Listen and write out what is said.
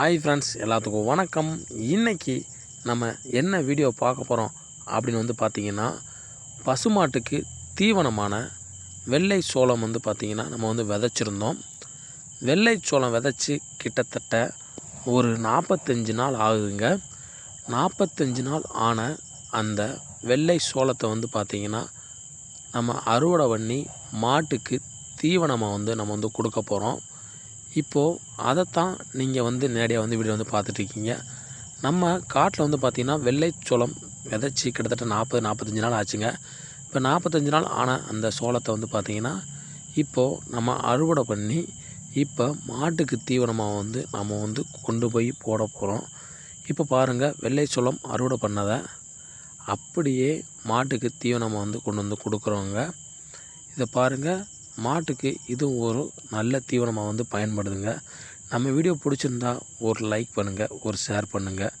Hi friends எல்லாத்துக்கும் வணக்கம். இன்னைக்கு நம்ம என்ன வீடியோ பார்க்க போகிறோம் அப்படின்னு வந்து பார்த்திங்கன்னா பசுமாட்டுக்கு தீவனமான வெள்ளை சோளம் வந்து பார்த்திங்கன்னா நம்ம வந்து விதைச்சிருந்தோம். வெள்ளை சோளம் விதைச்சி கிட்டத்தட்ட ஒரு நாற்பத்தஞ்சு நாள் ஆகுதுங்க. நாற்பத்தஞ்சு நாள் ஆன அந்த வெள்ளை சோளத்தை வந்து பார்த்திங்கன்னா நம்ம அறுவடை பண்ணி மாட்டுக்கு தீவனமாக வந்து நம்ம வந்து கொடுக்க போகிறோம் இப்போது அதைத்தான் நீங்கள் வந்து நேரடியாக வந்து வீடியோ வந்து பார்த்துட்ருக்கீங்க. நம்ம காட்டில் வந்து பார்த்திங்கன்னா வெள்ளை சோளம் விதைச்சி கிட்டத்தட்ட நாற்பது நாற்பத்தஞ்சு நாள் ஆச்சுங்க. இப்போ நாற்பத்தஞ்சு நாள் ஆன அந்த சோளத்தை வந்து பார்த்திங்கன்னா இப்போது நம்ம அறுவடை பண்ணி இப்போ மாட்டுக்கு தீவனமாக வந்து நம்ம வந்து கொண்டு போய் போட போகிறோம் இப்போ பாருங்கள் வெள்ளை சோளம் அறுவடை பண்ணதை அப்படியே மாட்டுக்கு தீவனமாக வந்து கொண்டு வந்து கொடுக்குறோங்க. இதை பாருங்கள் மாட்டுக்கு இது ஒரு நல்ல தீவனமாக வந்து பயன்படுதுங்க. நம்ம வீடியோ பிடிச்சிருந்தா ஒரு லைக் பண்ணுங்கள் ஒரு ஷேர் பண்ணுங்கள்